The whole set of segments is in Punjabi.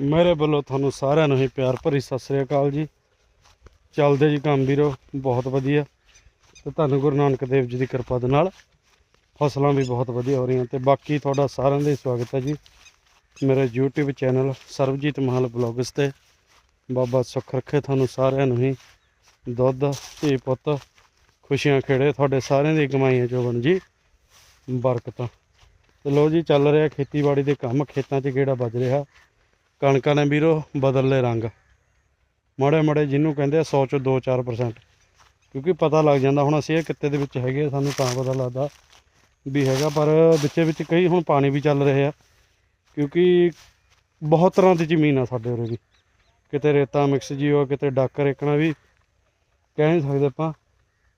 ਮੇਰੇ ਵੱਲੋਂ ਤੁਹਾਨੂੰ ਸਾਰਿਆਂ ਨੂੰ ਹੀ ਪਿਆਰ ਭਰੀ ਸਤਿ ਸ੍ਰੀ ਅਕਾਲ ਜੀ। ਚੱਲਦੇ ਜੀ ਕੰਮ ਵੀਰੋ, ਬਹੁਤ ਵਧੀਆ। ਤੇ ਤੁਹਾਨੂੰ ਗੁਰੂ ਨਾਨਕ ਦੇਵ ਜੀ ਦੀ ਕਿਰਪਾ ਦੇ ਨਾਲ ਫਸਲਾਂ ਵੀ ਬਹੁਤ ਵਧੀਆ ਹੋ ਰਹੀਆਂ ਤੇ ਬਾਕੀ ਤੁਹਾਡਾ ਸਾਰਿਆਂ ਦਾ ਹੀ ਸਵਾਗਤ ਹੈ ਜੀ। ਮੇਰੇ YouTube channel Sarabjit Mahal vlogs ਤੇ ਬਾਬਾ ਸੁੱਖ ਰੱਖੇ ਤੁਹਾਨੂੰ ਸਾਰਿਆਂ ਨੂੰ ਹੀ ਦੁੱਧ, ਧੀ ਪੁੱਤ, ਖੁਸ਼ੀਆਂ ਖੇੜੇ ਤੁਹਾਡੇ ਸਾਰਿਆਂ ਦੀ ਕਮਾਈਆਂ ਚੋਂ ਬਣ ਜੀ ਬਰਕਤਾਂ। ਤੇ ਲੋ ਜੀ, ਚੱਲ ਰਿਹਾ ਖੇਤੀਬਾੜੀ ਦੇ ਕੰਮ, ਖੇਤਾਂ 'ਚ ਕਿਹੜਾ ਵੱਜ ਰਿਹਾ। ਕਣਕਾਂ ਨੇ ਵੀਰੋ ਬਦਲਲੇ ਰੰਗ। ਮਾੜੇ ਮਾੜੇ ਜਿਹਨੂੰ ਕਹਿੰਦੇ ਆ 100 ਚੋਂ 2-4% ਕਿਉਂਕਿ ਪਤਾ ਲੱਗ ਜਾਂਦਾ ਹੁਣ ਅਸੀਂ ਇਹ ਕਿੱਤੇ ਦੇ ਵਿੱਚ ਹੈਗੇ ਸਾਨੂੰ ਤਾਂ ਪਤਾ ਲੱਗਦਾ ਵੀ ਹੈਗਾ, ਪਰ ਵਿੱਚੇ ਵਿੱਚ ਕਈ ਹੁਣ ਪਾਣੀ ਵੀ ਚੱਲ ਰਹੇ ਆ। ਕਿਉਂਕਿ ਬਹੁਤ ਤਰ੍ਹਾਂ ਦੀ ਜ਼ਮੀਨ ਆ ਸਾਡੇ ਉਰੇ ਵੀ। ਕਿਤੇ ਰੇਤਾ ਮਿਕਸ ਜੀ ਹੋ ਕਿਤੇ ਡਾਕਰ ਰੇਕਣਾ ਵੀ, ਕਹਿ ਨਹੀਂ ਸਕਦੇ ਆਪਾਂ।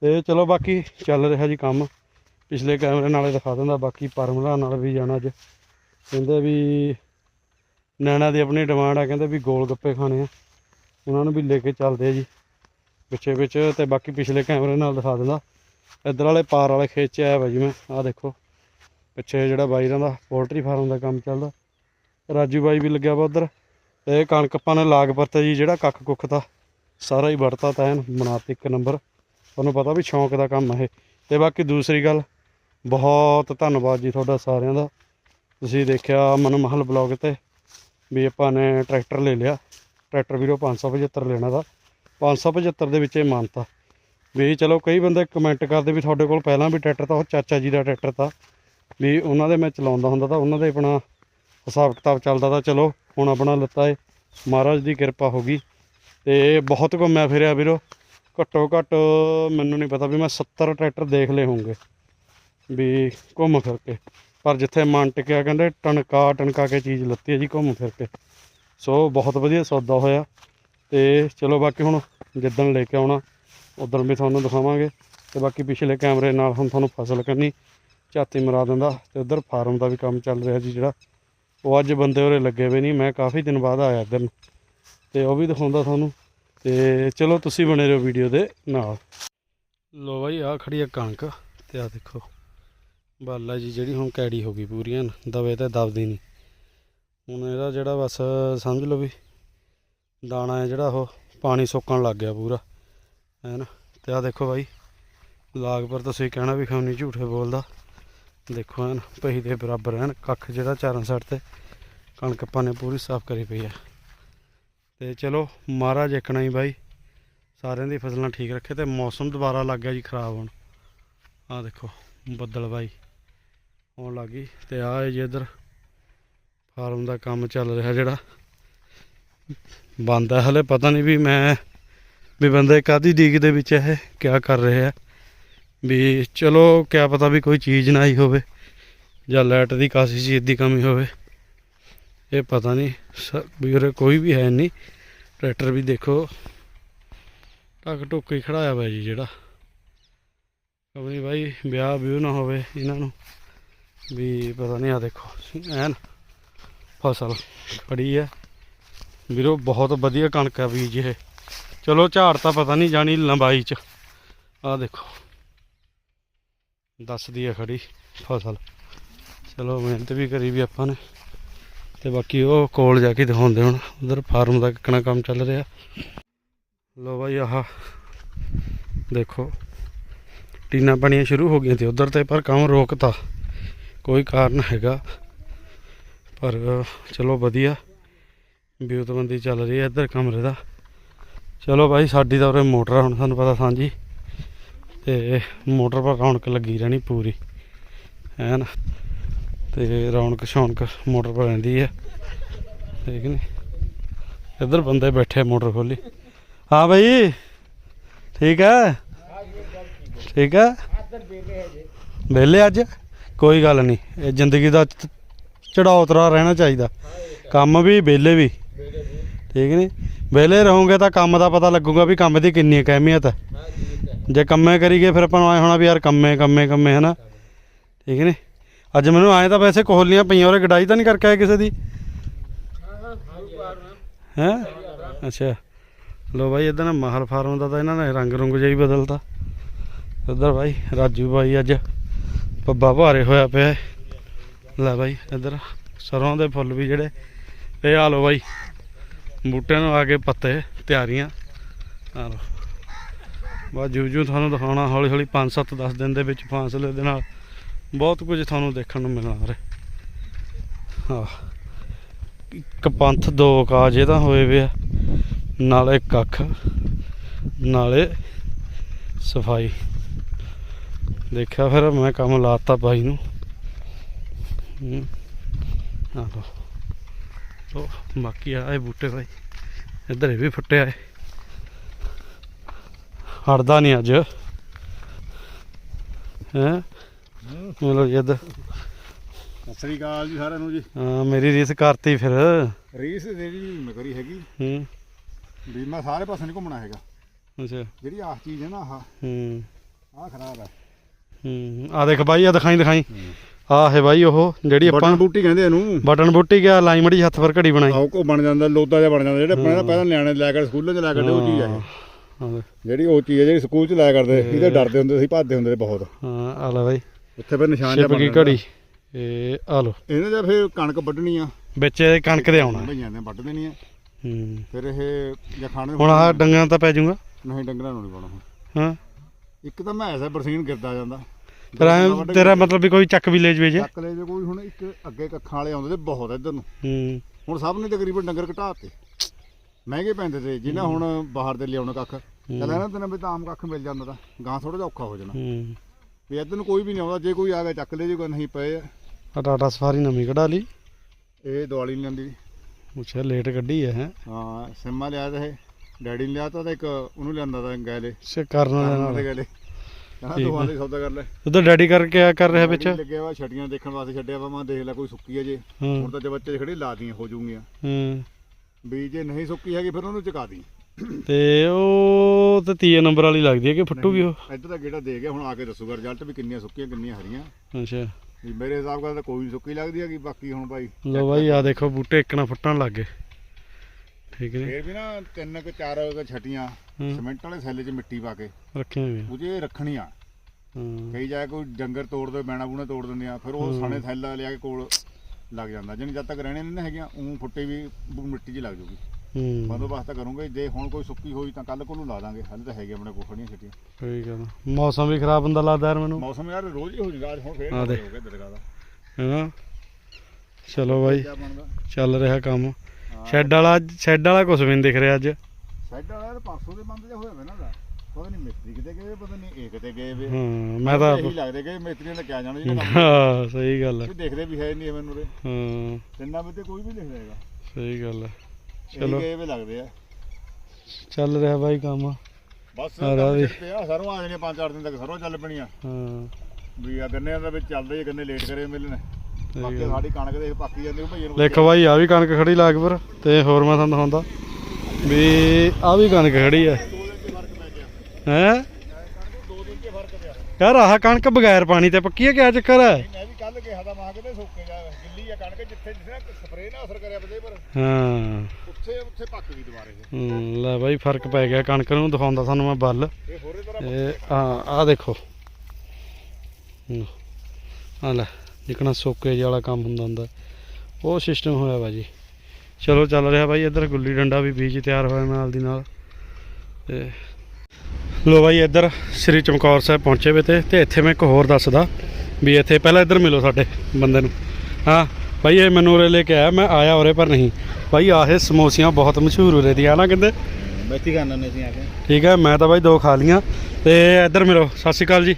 ਤੇ ਚਲੋ ਬਾਕੀ ਚੱਲ ਰਿਹਾ ਜੀ ਕੰਮ। ਪਿਛਲੇ ਕੈਮਰੇ ਨਾਲੇ ਦਿਖਾ ਦਿੰਦਾ, ਬਾਕੀ ਪਰਮਰਾ ਨਾਲ ਵੀ ਜਾਣਾ ਅੱਜ। ਕਹਿੰਦੇ ਵੀ ਨੈਣਾ ਦੀ ਆਪਣੀ ਡਿਮਾਂਡ ਆ, ਕਹਿੰਦੇ ਵੀ ਗੋਲ ਗੱਪੇ ਖਾਣੇ ਆ। ਉਹਨਾਂ ਨੂੰ ਵੀ ਲੈ ਕੇ ਚੱਲਦੇ ਆ ਜੀ। ਪਿੱਛੇ ਵਿੱਚ ਤੇ ਬਾਕੀ ਪਿਛਲੇ ਕੈਮਰੇ ਨਾਲ ਦਿਖਾ ਦਿੰਦਾ। ਇੱਧਰ ਵਾਲੇ ਪਾਰ ਵਾਲੇ ਖੇਤ 'ਚ ਆਇਆ ਵਾ ਜੀ ਮੈਂ, ਆਹ ਦੇਖੋ। ਪਿੱਛੇ ਜਿਹੜਾ ਬਾਈਰਾਂ ਦਾ ਪੋਲਟਰੀ ਫਾਰਮ ਦਾ ਕੰਮ ਚੱਲਦਾ। ਰਾਜੂ ਬਾਈ ਵੀ ਲੱਗਿਆ ਵਾ ਉਧਰ। ਤੇ ਕਣਕ ਆਪਾਂ ਨੇ ਲਾਗ ਪਰਤਾ ਜੀ, ਜਿਹੜਾ ਕੱਖ ਕੁੱਖ ਦਾ ਸਾਰਾ ਹੀ ਵੜਤਾ ਤਾਂ ਐਨ ਬਣਾਤੀ ਇੱਕ ਨੰਬਰ। ਤੁਹਾਨੂੰ ਪਤਾ ਵੀ ਸ਼ੌਂਕ ਦਾ ਕੰਮ ਇਹ। ਤੇ ਬਾਕੀ ਦੂਸਰੀ ਗੱਲ, ਬਹੁਤ ਧੰਨਵਾਦ ਜੀ ਤੁਹਾਡਾ ਸਾਰਿਆਂ ਦਾ। ਤੁਸੀਂ ਦੇਖਿਆ ਮਨਮਹਲ ਬਲੌਗ ਤੇ। ਵੀ ਆਪਾਂ ਨੇ ਟਰੈਕਟਰ ਲੈ ਲਿਆ। ਟਰੈਕਟਰ ਵੀਰੋ 575 ਲੈਣਾ ਦਾ। 575 ਦੇ ਵਿੱਚ ਇਹ ਮੰਨਤਾ। ਵੀ ਚਲੋ ਕਈ ਬੰਦੇ ਕਮੈਂਟ ਕਰਦੇ ਵੀ ਤੁਹਾਡੇ ਕੋਲ ਪਹਿਲਾਂ ਵੀ ਟਰੈਕਟਰ ਤਾਂ, ਉਹ ਚਾਚਾ ਜੀ ਦਾ ਟਰੈਕਟਰ ਤਾਂ। ਵੀ ਉਹਨਾਂ ਦੇ ਮੈਂ ਚਲਾਉਂਦਾ ਹੁੰਦਾ ਤਾਂ ਉਹਨਾਂ ਦੇ ਆਪਣਾ ਹਿਸਾਬ ਕਿਤਾਬ ਚੱਲਦਾ ਤਾਂ ਚਲੋ, ਹੁਣ ਆਪਣਾ ਲੱਤਾ ਏ ਮਹਾਰਾਜ ਦੀ ਕਿਰਪਾ ਹੋ ਗਈ। ਤੇ ਬਹੁਤ ਘੁੰਮਿਆ ਫਿਰਿਆ ਵੀਰੋ। ਘੱਟੋ ਘੱਟ ਮੈਨੂੰ ਨਹੀਂ ਪਤਾ ਵੀ ਮੈਂ 70 ਟਰੈਕਟਰ ਦੇਖ ਲਏ ਹੋਣਗੇ। ਵੀ ਘੁੰਮ ਫਿਰ ਕੇ। ਪਰ ਜਿੱਥੇ ਮਨ ਟਿਕਿਆ ਕਹਿੰਦੇ ਟਣਕਾ ਟਣਕਾ ਕੇ ਚੀਜ਼ ਲੱਤੀ ਹੈ ਜੀ ਘੁੰਮ ਫਿਰ ਕੇ। ਸੋ ਬਹੁਤ ਵਧੀਆ ਸੌਦਾ ਹੋਇਆ ਤੇ ਚਲੋ ਬਾਕੀ ਹੁਣ ਜਿੱਦਣ ਲੈ ਕੇ ਆਉਣਾ ਉਦੋਂ ਵੀ ਤੁਹਾਨੂੰ ਦਿਖਾਵਾਂਗੇ ਤੇ ਬਾਕੀ ਪਿਛਲੇ ਕੈਮਰੇ ਨਾਲ ਹੁਣ ਤੁਹਾਨੂੰ ਫਸਲ ਕਰਨੀ, ਝਾਤੀ ਮਰਾ ਦਿੰਦਾ ਤੇ ਉਧਰ ਫਾਰਮ ਦਾ ਵੀ ਕੰਮ ਚੱਲ ਰਿਹਾ ਜੀ ਜਿਹੜਾ। ਉਹ ਅੱਜ ਬੰਦੇ ਉਰੇ ਲੱਗੇ ਹੋਏ ਨਹੀਂ, ਮੈਂ ਕਾਫੀ ਦਿਨ ਬਾਅਦ ਆਇਆ ਇੱਧਰ ਨੂੰ ਤੇ ਉਹ ਵੀ ਦਿਖਾਉਂਦਾ ਤੁਹਾਨੂੰ ਤੇ ਚਲੋ ਤੁਸੀਂ ਬਣੇ ਰਹੋ ਵੀਡੀਓ ਦੇ ਨਾਲ। ਲੋ ਬਾਈ ਆ ਖੜੀ ਆ ਕਣਕ ਤੇ ਆ ਦੇਖੋ। ਬਾਲਾ ਜੀ, ਜਿਹੜੀ ਹੁਣ ਕੈੜੀ ਹੋ ਗਈ ਪੂਰੀਆਂ ਦਵੇ ਤੇ ਦਬਦੀ ਨਹੀਂ ਹੁਣ ਇਹਦਾ ਜਿਹੜਾ ਬਸ ਸਮਝ ਲਓ ਵੀ, ਦਾਣਾ ਹੈ ਜਿਹੜਾ ਉਹ, ਪਾਣੀ ਸੁੱਕਣ ਲੱਗ ਗਿਆ ਪੂਰਾ ਹੈ ਨਾ ਤੇ ਆ ਦੇਖੋ ਬਾਈ, ਲਾਗ ਪਰ ਤੁਸੀਂ ਕਹਿਣਾ ਵੀ ਖਾਣੀ ਝੂਠੇ ਬੋਲਦਾ। ਦੇਖੋ ਐਨ, ਪਹੀ ਦੇ ਬਰਾਬਰ ਐਨ, ਕੱਖ ਜਿਹੜਾ ਚਾਰਾਂ ਸਾਈਡ ਤੇ ਕਣਕ ਆਪਾਂ ਨੇ ਪੂਰੀ ਸਾਫ਼ ਕਰੀ ਪਈ ਆ। ਤੇ ਚਲੋ, ਮਹਾਰਾਜ ਇੱਕਣਾ ਹੀ ਬਾਈ, ਸਾਰਿਆਂ ਦੀ ਫਸਲਾਂ ਠੀਕ ਰੱਖੇ ਤੇ ਮੌਸਮ ਦੁਬਾਰਾ ਲੱਗ ਗਿਆ ਜੀ ਖਰਾਬ ਹੋਣ। ਆ ਦੇਖੋ, ਬੱਦਲ ਬਾਈ। ਹੋਣ ਲੱਗ ਗਈ ਤੇ ਆ ਜੇ ਜੀ ਇੱਧਰ ਫਾਰਮ ਦਾ ਕੰਮ ਚੱਲ ਰਿਹਾ ਜਿਹੜਾ। ਬੰਦ ਹੈ ਹਲੇ ਪਤਾ ਨਹੀਂ ਵੀ ਮੈਂ, ਵੀ ਬੰਦੇ ਕਾਦੀ ਡੀਕ ਦੇ ਵਿੱਚ ਇਹ, ਕਿਆ ਕਰ ਰਿਹਾ ਆ। ਵੀ ਚਲੋ ਕਿਆ ਪਤਾ ਵੀ ਕੋਈ ਚੀਜ਼ ਨਾ ਆਈ ਹੋਵੇ ਜਾਂ ਲਾਈਟ ਦੀ ਕਾਸੀ ਚੀਜ਼ ਦੀ ਕਮੀ ਹੋਵੇ। ਇਹ ਪਤਾ ਨਹੀਂ, ਸ- ਵੀ ਉਰੇ ਕੋਈ ਵੀ ਹੈ ਨਹੀਂ। ਟਰੈਕਟਰ ਵੀ ਦੇਖੋ, ਟੱਕ ਟੁੱਕ ਹੀ ਖੜਾਇਆ ਹੋਇਆ ਜੀ ਜਿਹੜਾ। ਕਮੀ ਭਾਈ ਵਿਆਹ ਵੀ ਨਾ ਹੋਵੇ ਇਹਨਾਂ ਨੂੰ। ਵੀ ਪਤਾ ਨਹੀਂ ਆ ਦੇਖੋ, ਐਨ ਫਸਲ ਖੜੀ ਹੈ। ਵੀਰੋ, ਬਹੁਤ ਵਧੀਆ ਕਣਕ ਹੈ ਬੀਜ ਇਹ। ਚਲੋ, ਝਾੜ ਤਾਂ ਪਤਾ ਨਹੀਂ ਜਾਣੀ ਲੰਬਾਈ ਚ। ਆ ਦੇਖੋ। ਦੱਸਦੀ ਹੈ ਖੜੀ ਫਸਲ। ਚਲੋ, ਮਿਹਨਤ ਵੀ ਕਰੀ ਵੀ ਆਪਾਂ ਨੇ। ਤੇ ਬਾਕੀ ਉਹ ਕੋਲ ਜਾ ਕੇ ਦਿਖਾਉਂਦੇ ਹੁਣ। ਉਧਰ ਫਾਰਮ ਦਾ ਕਿੰਨਾ ਕੰਮ ਚੱਲ ਰਿਹਾ। ਲੋ ਬਾਈ, ਆਹ ਦੇਖੋ। ਟੀਨਾ ਬਣੀਆਂ ਸ਼ੁਰੂ ਹੋ ਗਈਆਂ ਤੇ ਉਧਰ ਤੇ ਪਰ ਕੰਮ ਰੋਕਤਾ। ਕੋਈ ਕਾਰਨ ਹੈਗਾ। ਪਰ, ਚਲੋ ਵਧੀਆ। ਬਿਊਤਬੰਦੀ ਚੱਲ ਰਹੀ ਹੈ ਇੱਧਰ ਕਮਰੇ ਦਾ। ਚਲੋ ਭਾਈ ਸਾਡੀ ਤਾਂ ਉਰੇ ਮੋਟਰ ਹੁਣ ਸਾਨੂੰ ਪਤਾ ਸਾਂਝੀ। ਤੇ ਮੋਟਰ ਪਰ ਰੌਣਕ ਲੱਗੀ ਰਹਿਣੀ ਪੂਰੀ। ਹੈ ਨਾ ਤੇ ਰੌਣਕ ਸ਼ੌਣਕ ਮੋਟਰ ਪਰ ਰਹਿੰਦੀ ਹੈ। ਠੀਕ ਨਹੀਂ? ਇੱਧਰ ਬੰਦੇ ਬੈਠੇ ਮੋਟਰ ਖੋਲੀ ਹਾਂ ਭਾਈ ਠੀਕ ਹੈ? ਠੀਕ ਹੈ? ਵਿਹਲੇ ਅੱਜ? ਕੋਈ ਗੱਲ ਨਹੀਂ, ਇਹ ਜ਼ਿੰਦਗੀ ਦਾ ਚੜਾਉ ਉਤਰਾ ਰਹਿਣਾ ਚਾਹੀਦਾ। ਕੰਮ ਵੀ, ਵਿਹਲੇ ਵੀ। ਠੀਕ ਨਹੀਂ? ਵਿਹਲੇ ਰਹੋਗੇ ਤਾਂ ਕੰਮ ਦਾ ਪਤਾ ਲੱਗੂਗਾ ਵੀ ਕੰਮ ਦੀ ਕਿੰਨੀ ਅਹਿਮੀਅਤ ਹੈ। ਜੇ ਕੰਮੇ ਕਰੀਏ ਫਿਰ ਆਪਾਂ ਨੂੰ ਆਏ ਹੋਣਾ ਵੀ ਯਾਰ ਕੰਮੇ ਕੰਮੇ ਕੰਮੇ, ਹਨਾ? ਠੀਕ ਨਹੀਂ? ਅੱਜ ਮੈਨੂੰ ਆਏ ਤਾਂ ਵੈਸੇ ਕੋਹਲੀਆਂ ਪਈਆਂ ਔਰ ਗਡਾਈ ਤਾਂ ਨਹੀਂ ਕਰਕੇ ਆਏ ਕਿਸੇ ਦੀ? ਹੈ? ਅੱਛਾ। ਲੋ ਬਾਈ ਇਦਾਂ ਨਾ ਮਹਲ ਫਾਰਮ ਦਾ ਤਾਂ ਇਹਨਾਂ ਨੇ ਰੰਗ ਰੁੰਗ ਜਿਹਾ ਹੀ ਬਦਲਤਾ। ਇੱਧਰ ਬਾਈ, ਰਾਜੂ ਬਾਈ ਅੱਜ ਪੱਬਾ ਭਾਰੇ ਹੋਇਆ ਪਿਆ ਲੈ ਬਾਈ, ਇੱਧਰ ਸਰੋਂ ਦੇ ਫੁੱਲ ਵੀ ਜਿਹੜੇ, ਇਹ ਆ ਲੋ ਬਾਈ, ਬੂਟਿਆਂ ਨੂੰ ਆ ਕੇ ਪੱਤੇ, ਤਿਆਰੀਆਂ। ਆ ਲਓ। ਬਸ ਜੂ ਜੂ ਤੁਹਾਨੂੰ ਦਿਖਾਉਣਾ, ਹੌਲੀ ਹੌਲੀ 5 7 10 ਦਿਨ ਦੇ ਵਿੱਚ ਫਾਸਲੇ ਦੇ ਨਾਲ ਬਹੁਤ ਕੁਝ ਤੁਹਾਨੂੰ ਦੇਖਣ ਨੂੰ ਮਿਲਣਾ ਰੇ ਹਾਂ ਇੱਕ ਪੰਥ, ਦੋ ਕਾਜ ਇਹਦਾ ਹੋਏ ਵੇ ਆ। ਨਾਲੇ ਕੱਖ, ਨਾਲੇ ਸਫ਼ਾਈ। ਦੇਖਿਆ ਫਿਰ ਮੈਂ ਕੰਮ ਲਾਤਾ ਬਾਈ ਨੂੰ। ਹੂੰ। ਆਹੋ। ਉਹ ਬਾਕੀ ਆ ਇਹ ਬੂਟੇ ਭਾਈ ਇੱਧਰ ਇਹ ਵੀ ਫੁੱਟਿਆ ਏ। ਹਟਦਾ ਨਹੀਂ ਅੱਜ। ਹੈ? ਮਿਲੋ ਜੀ ਇੱਧਰ ਸਤਿ ਸ੍ਰੀ ਅਕਾਲ ਜੀ ਸਾਰਿਆਂ ਨੂੰ ਜੀ। ਹਾਂ ਮੇਰੀ ਰੀਸ ਕਰਤੀ ਫਿਰ। ਰੀਸ ਜਿਹੜੀ ਮਕਰੀ ਹੈਗੀ। ਹੂੰ। ਵੀ ਮੈਂ ਸਾਰੇ ਪਾਸੇ ਨਹੀਂ ਘੁੰਮਣਾ ਹੈਗਾ। ਅੱਛਾ। ਜਿਹੜੀ ਆਹ ਚੀਜ਼ ਹੈ ਨਾ ਆਹ। ਹੂੰ। ਆਹ ਖਰਾਬ ਹੈ। ਹੂੰ ਆ ਦੇਖ ਬਾਈ ਆ ਦਿਖਾਈ ਦਿਖਾਈ। ਆ ਹੈ ਬਾਈ ਉਹ ਜਿਹੜੀ ਆਪਾਂ ਬਟਨ ਬੂਟੀ ਕਹਿੰਦੇ ਇਹਨੂੰ। ਬਟਨ ਬੁੱਟੀ ਗਿਆ ਲਾਈ ਮੜੀ ਹੱਥ ਪਰ ਘੜੀ ਬਣਾਈ। ਆਹ ਕੋ ਬਣ ਜਾਂਦਾ ਲੋਦਾ ਜਿਹਾ ਬਣ ਜਾਂਦਾ ਜਿਹੜੇ ਪਹਿਲਾਂ ਪਹਿਲਾਂ ਨਿਆਣੇ ਲੈ ਕੇ ਸਕੂਲਾਂ 'ਚ ਲੈ ਕੇ ਉਹ ਚੀਜ਼ ਇਹ। ਹਾਂ। ਜਿਹੜੀ ਉਹ ਚੀਜ਼ ਹੈ ਜਿਹੜੀ ਸਕੂਲ 'ਚ ਲਾਇਆ ਕਰਦੇ ਇਹਦੇ ਡਰਦੇ ਹੁੰਦੇ ਸੀ ਭੱਜਦੇ ਹੁੰਦੇ ਸੀ ਬਹੁਤ। ਹਾਂ ਆ ਲੈ ਬਾਈ। ਉੱਥੇ ਫਿਰ ਨਿਸ਼ਾਨ ਜਿਹਾ ਛਿਪ ਗਈ ਘੜੀ। ਇਹ ਆ ਲੋ ਇਹਨੇ ਜਾਂ ਫਿਰ ਕਣਕ ਵੱਢਣੀ ਆ। ਵਿੱਚ ਇਹ ਕਣਕ ਦੇ ਆਉਣਾ। ਭਈਆਂ ਨੇ ਵੱਢ ਦੇਣੀ ਆ। ਹੂੰ। ਫਿਰ ਇਹ ਜਾਂ ਖਾਣੇ ਹੁਣ ਆਹ ਡੰਗਾਂ ਤਾਂ ਪੈ ਜਾਊਗਾ। ਨਹੀਂ ਡੰਗਰਾਂ ਨੂੰ ਨਹੀਂ ਪਾਉਣਾ ਹੁਣ। ਹਾਂ। ਇੱਕ ਤਾਂ ਮੈਂ ਐਸਾ ਬਰਸੀਨ ਗਿਰਦਾ ਜਾਂਦਾ। ਤੇਰਾ ਤੇਰਾ ਮਤਲਬ ਵੀ ਕੋਈ ਚੱਕ ਵੀ ਲੈ ਜਵੇ ਜੇ। ਚੱਕ ਲੈ ਜੇ ਕੋਈ ਹੁਣ ਇੱਕ ਅੱਗੇ ਕੱਖਾਂ ਵਾਲੇ ਆਉਂਦੇ ਤੇ ਬਹੁਤ ਇੱਧਰ ਨੂੰ। ਹੂੰ। ਹੁਣ ਸਭ ਨੇ ਤਕਰੀਬਨ ਡੰਗਰ ਘਟਾਤੇ। ਮਹਿੰਗੇ ਪੈਂਦੇ ਤੇ ਜਿਹਨਾਂ ਹੁਣ ਬਾਹਰ ਦੇ ਲਿਆਉਣ ਕੱਖ। ਚੱਲ ਇਹਨਾਂ ਦਿਨਾਂ ਵਿੱਚ ਤਾਂ ਆਮ ਕੱਖ ਮਿਲ ਜਾਂਦਾ ਤਾਂ। ਗਾਂ ਥੋੜਾ ਜਿਹਾ ਔਖਾ ਹੋ ਜਾਣਾ। ਹੂੰ। ਵੀ ਇੱਧਰ ਨੂੰ ਕੋਈ ਵੀ ਨਹੀਂ ਆਉਂਦਾ ਜੇ ਕੋਈ ਆ ਗਿਆ ਚੱਕ ਲੈ ਜੇ ਕੋਈ ਨਹੀਂ ਪਏ ਆ। ਟਾਟਾ ਸਫਾਰੀ ਨਵੀਂ ਕਢਾ ਲਈ। ਇਹ ਦਿਵਾਲੀ ਨਹੀਂ ਲੈਂਦੀ ਅੱਛਾ ਲੇਟ ਕੱਢੀ ਹੈ। ਹੈ ਸਿੰਮਾ ਲਿਆ ਤਾਂ ਇਹ। ਡੈਡੀ ਨੇ ਲਿਆ ਤਾਂ ਇੱਕ ਉਹਨੂੰ ਲਿਆਂਦਾ ਤਾਂ ਗੈਲੇ। ਸੇ ਕਰਨ ਨਾਲ। ਗੈਲੇ। ਕਹਿੰਦਾ ਠੀਕ ਹੈ। ਦੇ ਸੌਦਾ ਕਰ ਲੈ। ਉਧਰ ਡੈਡੀ ਕਰਕੇ ਆ ਕਰ ਰਿਹਾ ਵਿੱਚ ਡੈਡੀ ਲੱਗਿਆ ਵਾ ਛੱਡੀਆਂ ਦੇਖਣ ਵਾਸਤੇ ਛੱਡਿਆ ਵਾ ਮੈਂ ਦੇਖ ਲੈ ਕੋਈ ਸੁੱਕੀ ਹੈ ਜੇ। ਹਾਂ। ਹੁਣ ਤਾਂ ਜੇ ਬੱਚੇ ਖੜੇ ਲਾ ਦੀਆਂ ਹੋ ਜੂਗੀਆਂ ਹਾਂ। ਵੀ ਜੇ ਨਹੀਂ ਸੁੱਕੀ ਹੈਗੀ ਫਿਰ ਉਹਨੂੰ ਚਕਾ ਦੀ ਤੇ ਉਹ ਤੇ ਤੀਏ ਨੰਬਰ ਵਾਲੀ ਲੱਗਦੀ ਹੈ ਕਿ ਫੁੱਟੂਗੀ ਉਹ? ਇੱਧਰ ਦਾ ਗੇੜਾ ਦੇ ਗਿਆ ਹੁਣ ਆ ਕੇ ਦੱਸੂਗਾ ਰਿਜ਼ਲਟ ਵੀ ਕਿੰਨੀਆਂ ਸੁੱਕੀਆਂ ਕਿੰਨੀਆਂ ਹਰੀਆਂ। ਅੱਛਾ। ਵੀ ਮੇਰੇ ਹਿਸਾਬ ਨਾਲ ਤਾਂ ਕੋਈ ਨੀ ਸੁੱਕੀ ਲੱਗਦੀ ਹੈਗੀ ਬਾਕੀ ਹੁਣ ਭਾਈ ਲੋ ਬਾਈ ਆ ਦੇਖੋ ਬੂਟੇ ਇੱਕਣਾ ਫੁੱਟਣ ਲੱਗ ਗਏ। ਠੀਕ ਨੇ ਫੇਰ ਵੀ ਨਾ ਤਿੰਨ ਕੁ ਚਾਰ ਕੁ ਛਟੀਆਂ ਹੂੰ। ਸਿਮੈਂਟ ਵਾਲੇ ਥੈਲੇ 'ਚ ਮਿੱਟੀ ਪਾ ਕੇ ਰੱਖੇ ਹੋਏ ਆ। ਉਹਦੇ ਰੱਖਣੀਆਂ। ਹਾਂ। ਕਈ ਜਾਏ ਕੋਈ ਡੰਗਰ ਤੋੜ ਦੇ ਬੈਣਾ ਬੂਣਾ ਤੋੜ ਦਿੰਦੇ ਆ ਫਿਰ ਉਹ ਹੂੰ। ਸਣੇ ਥੈਲਾ ਲਿਆ ਕੇ ਕੋਲ ਲੱਗ ਜਾਂਦਾ। ਜਿਹਨੂੰ ਜਦ ਤੱਕ ਰਹਿਣੇ ਨਹੀਂ ਨਾ ਹੈਗੀਆਂ ਉਹ ਫੁੱਟੇ ਵੀ ਬੂ- ਮਿੱਟੀ 'ਚ ਲੱਗ ਜੂਗੀ। ਹੂੰ। ਬੰਦੋਬਸਤ ਕਰੂੰਗੇ ਜੇ ਹੁਣ ਕੋਈ ਸੁੱਕੀ ਹੋਈ ਤਾਂ ਕੱਲ ਕੋਲ ਲਾ ਦਾਂਗੇ। ਹਲੇ ਤਾਂ ਹੈਗੇ ਆਪਣੇ ਕੋਲ ਖੜੀਆਂ ਛਟੀਆਂ। ਠੀਕ ਆ ਮੌਸਮ ਵੀ ਖਰਾਬ ਹੁੰਦਾ ਲੱਗਦਾ ਯਾਰ ਮੈਨੂੰ। ਮੌਸਮ ਯਾਰ ਰੋਜ਼ ਹੀ ਹੋ ਜਾਂਦਾ ਅੱਜ ਹੁਣ ਫੇਰ ਆ ਹੋ। ਗਿਆ ਦਰਗਾਹ ਦਾ। ਹੈਨਾ? ਚਲੋ ਬਾਈ ਕਿਆ ਬਣਦਾ। ਚੱਲ ਰਿਹਾ ਕੰਮ। ਹਾਂ। ਸ਼ੈੱਡ ਵਾਲਾ ਸ਼ੈੱਡ ਵਾਲਾ ਕੁਝ ਵੀ ਨਹੀਂ ਦਿਖ ਰਿਹਾ ਅੱਜ। ਸਾਡਾ ਯਾਰ ਪਰਸੋਂ ਦੇ ਬੰਦ ਜਿਹਾ ਹੋਇਆ ਵੇ ਨਾ ਦਾ। ਪਤਾ ਨਹੀਂ ਮਿਸਤਰੀ ਕਿਤੇ ਗਏ ਪਤਾ ਨਹੀਂ ਇਹ ਕਿਤੇ ਗਏ ਵੇ। ਹਾਂ ਮੈਂ ਤਾਂ ਇਹੀ ਲੱਗਦੇ ਕਿ ਮਿਸਤਰੀਆਂ ਨੇ ਕਿਆ ਜਾਣਾ ਕੰਮ। ਹਾਂ ਸਹੀ ਗੱਲ ਹੈ ਦੇਖਦੇ ਵੀ ਹੈ ਨਹੀਂ ਮੈਨੂੰ ਰੇ ਹਾਂ। ਤਿੰਨਾਂ ਵਿੱਚ ਤੇ ਕੋਈ ਵੀ ਲਿਖਦਾ ਹੈਗਾ ਸਹੀ ਗੱਲ ਹੈ ਚਲੋ। ਗਏ ਵੇ ਲੱਗਦੇ ਆ। ਚੱਲ ਰਿਹਾ ਬਾਈ ਕੰਮ। ਬਸ ਆ ਸਰੋਂ ਆ ਜਾਣੇ ਪੰਜ ਚਾਰ ਦਿਨ ਤੱਕ ਸਰੋਂ ਚੱਲ ਪਣੀਆਂ ਹਾਂ। ਵੀ ਆ ਗੰਨਿਆਂ ਦੇ ਵਿੱਚ ਚੱਲਦੇ ਹੀ ਗੰਨੇ ਲੇਟ ਕਰੇ ਮਿਲਣ। ਬਾਕੀ ਗੱਲ। ਸਾਡੀ ਕਣਕ ਦੇ ਪਾਕੀ ਜਾਂਦੇ ਉਹ ਭਈਏ ਨੂੰ ਦੇਖੋ ਬਾਈ ਆ ਵੀ ਕਣਕ ਖੜੀ ਲਾਗ ਪਰ ਤੇ ਹੋਰ ਮੈਂ ਤੁਹਾਨੂੰ ਦਿਖਾਉਂਦਾ। ਵੀ ਆ ਵੀ ਕਣਕ ਖੜੀ ਹੈ ਗਿਆ ਹੈ? ਯਾਰ ਆਹ ਕਣਕ ਬਗੈਰ ਪਾਣੀ ਤੇ ਪੱਕੀ ਹੈ ਕਿਆ ਚੱਕਰ ਹੈ ਮੈਂ ਵੀ ਕੱਲ ਕਿਹਾ ਤਾਂ ਮਾਂ ਕਿਤੇ ਸੁੱਕ ਜਾ ਗਿੱਲੀ ਆ ਕਣਕ ਜਿੱਥੇ ਜਿੱਥੇ ਸਪਰੇਅ ਨਾਲ ਅਸਰ ਕਰਿਆ ਬਦੇ ਪਰ ਹਾਂ। ਉੱਥੇ ਉੱਥੇ ਪੱਕ ਗਈ ਦੁਬਾਰੇ ਇਹ। ਹੂੰ, ਲੈ ਬਾਈ ਫ਼ਰਕ ਪੈ ਗਿਆ ਕਣਕ ਨੂੰ ਦਿਖਾਉਂਦਾ ਤੁਹਾਨੂੰ ਮੈਂ ਬੱਲ। ਇਹ ਹੋਰੇ ਤਰ੍ਹਾਂ ਇਹ ਆ ਆ ਦੇਖੋ। ਹੂੰ, ਆ ਲੈ। ਜਿਕਣਾ ਸੋਕੇ ਵਾਲਾ ਕੰਮ ਹੁੰਦਾ ਹੁੰਦਾ। ਉਹ ਸਿਸਟਮ ਹੋਇਆ ਵਾ ਜੀ। ਚਲੋ ਚੱਲ ਰਿਹਾ ਬਾਈ ਇੱਧਰ ਗੁੱਲੀ ਡੰਡਾ ਵੀ ਬੀਜ ਤਿਆਰ ਹੋਇਆ ਨਾਲ ਦੀ ਨਾਲ। ਤੇ ਲੋ ਬਾਈ ਇੱਧਰ ਸ੍ਰੀ ਚਮਕੌਰ ਸਾਹਿਬ ਪਹੁੰਚੇ ਵੇ ਤੇ ਤੇ ਇੱਥੇ ਮੈਂ ਇੱਕ ਹੋਰ ਦੱਸਦਾ ਵੀ ਇੱਥੇ ਪਹਿਲਾਂ ਇੱਧਰ ਮਿਲੋ ਸਾਡੇ ਬੰਦੇ ਨੂੰ। ਹਾਂ ਬਾਈ ਇਹ ਮੈਨੂੰ ਉਰੇ ਲੈ ਕੇ ਆਇਆ ਮੈਂ ਆਇਆ ਉਰੇ ਪਰ ਨਹੀਂ। ਬਾਈ ਆਹੇ ਸਮੋਸੀਆਂ ਬਹੁਤ ਮਸ਼ਹੂਰ ਉਰੇ ਦੀਆਂ ਨਾ ਕਹਿੰਦੇ? ਬੈਠੀ ਕਰਨਾ ਨੇ ਅਸੀਂ ਆ ਕੇ। ਠੀਕ ਹੈ ਮੈਂ ਤਾਂ ਬਾਈ ਦੋ ਖਾ ਲੀਆਂ ਤੇ ਇੱਧਰ ਮਿਲੋ ਸਤਿ ਸ਼੍ਰੀ ਅਕਾਲ ਜੀ।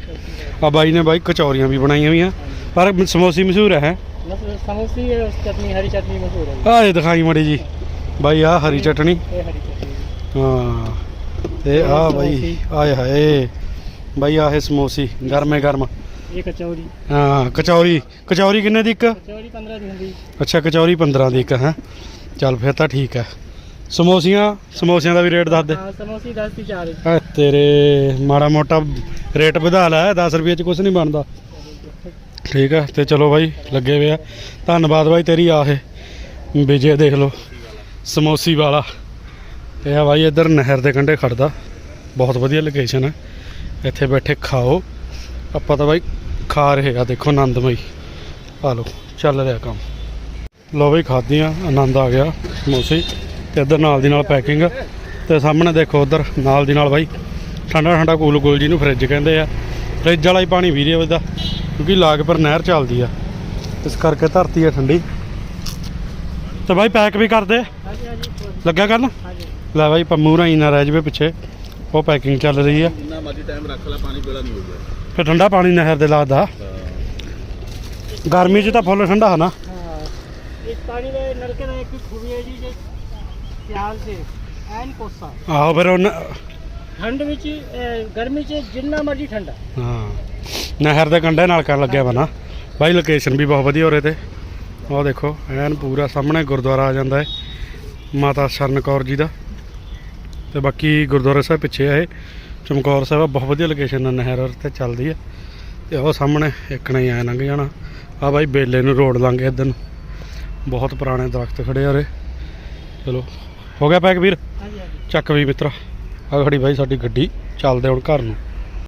ਆ ਬਾਈ ਨੇ ਬਾਈ ਕਚੌਰੀਆਂ ਵੀ ਬਣਾਈਆਂ ਹੋਈਆਂ। ਪਰ ਸਮੋਸੇ ਮਸ਼ਹੂਰ ਹੈ? ਮਸ਼ਹੂਰ ਸਮੋਸੇ ਹੈ ਚਟਨੀ ਹਰੀ ਚਟਨੀ ਮਸ਼ਹੂਰ ਹੈ ਆਹ ਇਹ ਦਿਖਾਈ ਮੜੀ ਜੀ। ਬਾਈ ਆ ਹਰੀ ਚਟਣੀ ਇਹ ਹਰੀ ਚਟਨੀ ਹਾਂ। ਤੇ ਆਹ ਗਰਮੇ ਗਰਮ। ਇਹ ਕਚੌਰੀ। ਹਾਂ ਕਚੌਰੀ। ਕਿੰਨੇ ਦੀ ਇੱਕ? ਅੱਛਾ ਕਚੌਰੀ 15 ਦੀ ਇੱਕ ਹੈ? ਚੱਲ ਫਿਰ ਤਾਂ ਠੀਕ ਹੈ। ਸਮੋਸੀਆਂ? ਸਮੋਸਿਆਂ ਦਾ ਵੀ ਰੇਟ ਦੱਸ ਦੇ। ਸਮੋਸੀ 10 ਦੀ 4 ਤੇਰੇ ਮਾੜਾ ਮੋਟਾ ਰੇਟ ਵਧਾ ਲੈ 10 ਰੁਪਏ ਚ ਕੁਝ ਨਹੀਂ ਬਣਦਾ। ਠੀਕ ਆ, ਤੇ ਚਲੋ ਬਾਈ, ਲੱਗੇ ਹੋਏ ਆ। ਧੰਨਵਾਦ ਬਾਈ ਤੇਰੀ ਆਹੇ ਵਿਜੇ ਦੇਖ ਲਓ, ਸਮੋਸੀ ਵਾਲਾ। ਤੇ ਆ ਬਾਈ ਇੱਧਰ ਨਹਿਰ ਦੇ ਕੰਢੇ ਖੜਦਾ। ਬਹੁਤ ਵਧੀਆ ਲੋਕੇਸ਼ਨ ਹੈ ਇੱਥੇ ਬੈਠੇ ਖਾਓ। ਆਪਾਂ ਤਾਂ ਬਾਈ ਖਾ ਰਹੇ ਆ, ਦੇਖੋ ਆਨੰਦਮਈ। ਆ ਲਓ, ਚੱਲ ਰਿਹਾ ਕੰਮ। ਲੋ ਬਾਈ, ਖਾਧੀਆਂ, ਆਨੰਦ ਆ ਗਿਆ ਸਮੋਸੇ। ਤੇ ਇੱਧਰ ਨਾਲ ਦੀ ਨਾਲ ਪੈਕਿੰਗ ਤੇ ਸਾਹਮਣੇ ਦੇਖੋ ਉਧਰ, ਨਾਲ ਦੀ ਨਾਲ ਬਾਈ ਠੰਡਾ ਠੰਡਾ ਕੂਲ ਕੂਲ ਨੂੰ ਫ੍ਰਿਜ ਕਹਿੰਦੇ ਆ। ਫ੍ਰਿਜ ਵਾਲਾ ਹੀ ਪਾਣੀ ਵੀ ਰਿਹਾ ਕਿਉਂਕਿ ਲਾਗ ਪਰ ਨਹਿਰ ਚੱਲਦੀ ਆ। ਇਸ ਕਰਕੇ ਧਰਤੀ ਆ ਠੰਡੀ। ਤੇ ਬਾਈ ਪੈਕ ਵੀ ਕਰਦੇ। ਲੱਗਾ ਕਰਨ? ਲੈ ਬਾਈ ਪੰਮੂ ਰਾਈ ਨਾ ਰਹਿ ਜਵੇ ਪਿੱਛੇ। ਉਹ ਪੈਕਿੰਗ ਚੱਲ ਰਹੀ ਆ। ਫਿਰ ਠੰਡਾ ਪਾਣੀ ਨਹਿਰ ਦੇ ਲੱਗਦਾ ਗਰਮੀ 'ਚ ਤਾਂ ਫੁੱਲ ਠੰਡਾ ਹੈ ਨਾ। ਇਸ ਪਾਣੀ ਦਾ ਨਲਕੇ ਦਾ ਇੱਕ ਖੂਬੀ ਹੈ ਜੀ ਜੇ ਸਿਆਲ 'ਚ ਐਨ ਕੋਸਾ। ਆਹੋ ਫਿਰ ਉਹ ਠੰਡ ਵਿੱਚ ਅਹ, ਗਰਮੀ 'ਚ ਜਿੰਨਾ ਮਰਜ਼ੀ ਠੰਡਾ ਹਾਂ। ਨਹਿਰ ਦੇ ਕੰਢੇ ਨਾਲ ਕਰ ਲੱਗਿਆ ਬਣਾ। ਬਾਈ ਲੋਕੇਸ਼ਨ ਵੀ ਬਹੁਤ ਵਧੀਆ ਉਰੇ ਤੇ। ਉਹ ਦੇਖੋ ਐਨ ਪੂਰਾ ਸਾਹਮਣੇ ਗੁਰਦੁਆਰਾ ਆ ਜਾਂਦਾ ਹੈ ਮਾਤਾ ਸ਼ਰਨ ਕੌਰ ਜੀ ਦਾ। ਤੇ ਬਾਕੀ ਗੁਰਦੁਆਰੇ ਸਾਹਿਬ ਪਿੱਛੇ ਆਏ ਚਮਕੌਰ ਸਾਹਿਬ ਆ, ਬਹੁਤ ਵਧੀਆ ਲੋਕੇਸ਼ਨ ਹੈ ਨਹਿਰ ਤੇ ਚੱਲਦੀ ਹੈ ਤੇ ਉਹ ਸਾਹਮਣੇ ਇੱਕ ਨਹੀਂ ਐ ਲੰਘ ਜਾਣਾ। ਆ ਬਾਈ ਬੇਲੇ ਨੂੰ ਰੋਡ ਲਾਂਗੇ ਇੱਧਰ ਨੂੰ। ਬਹੁਤ ਪੁਰਾਣੇ ਦਰਖਤ ਖੜੇ ਆ ਉਰੇ। ਚਲੋ ਹੋ ਗਿਆ ਪੈਕ ਵੀਰ? ਹਾਂਜੀ। ਚੱਕ ਵੀ ਮਿੱਤਰਾ। ਆ ਖੜੀ ਬਾਈ ਸਾਡੀ ਗੱਡੀ ਚੱਲਦੇ ਹੁਣ ਘਰ ਨੂੰ।